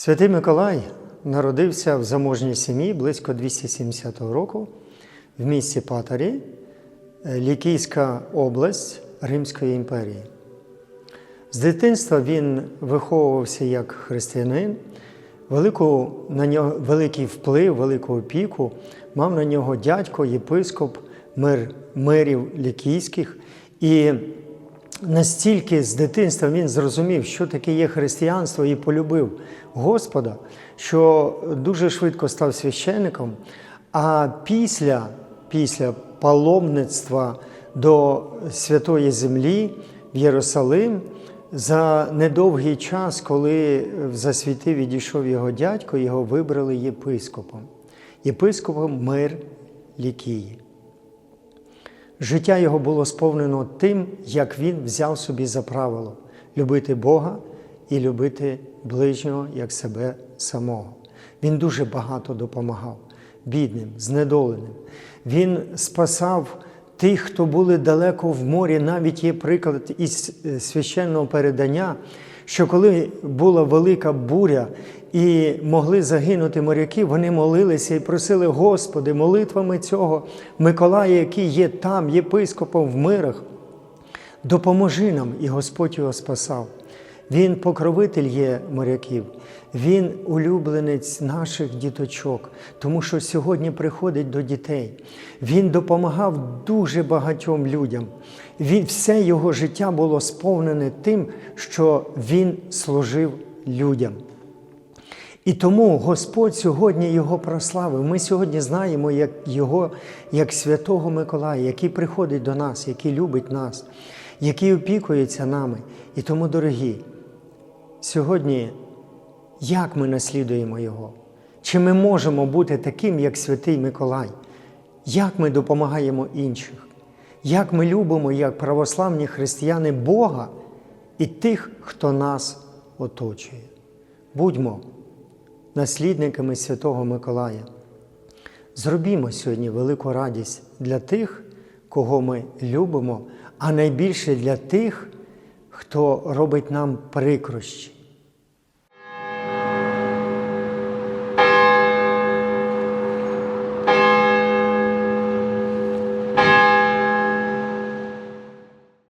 Святий Миколай народився в заможній сім'ї близько 270 року в місті Патарі, е, Лікійська область Римської імперії. З дитинства він виховувався як християнин, велику, на нього, великий вплив, велику опіку мав на нього дядько, єпископ мир, мирів лікійських. І настільки з дитинства він зрозумів, що таке є християнство, і полюбив Господа, що дуже швидко став священником. А після, після паломництва до Святої Землі в Єрусалим, за недовгий час, коли в засвіти відійшов його дядько, його вибрали єпископом, єпископом мир Лікії. Життя його було сповнено тим, як він взяв собі за правило любити Бога і любити ближнього як себе самого. Він дуже багато допомагав бідним, знедоленим. Він спасав тих, хто були далеко в морі. Навіть є приклад із священного передання, що коли була велика буря і могли загинути моряки, вони молилися і просили, Господи, молитвами цього Миколая, який є там, єпископом в мирах, допоможи нам, і Господь його спасав. Він покровитель є моряків, він улюбленець наших діточок, тому що сьогодні приходить до дітей. Він допомагав дуже багатьом людям. Він, Все його життя було сповнене тим, що він служив людям. І тому Господь сьогодні його прославив. Ми сьогодні знаємо як Його як святого Миколая, який приходить до нас, який любить нас, який опікується нами. І тому, дорогі, сьогодні як ми наслідуємо Його? Чи ми можемо бути таким, як святий Миколай? Як ми допомагаємо інших? Як ми любимо, як православні християни Бога і тих, хто нас оточує? Будьмо наслідниками Святого Миколая. Зробімо сьогодні велику радість для тих, кого ми любимо, а найбільше для тих, хто робить нам прикрощі,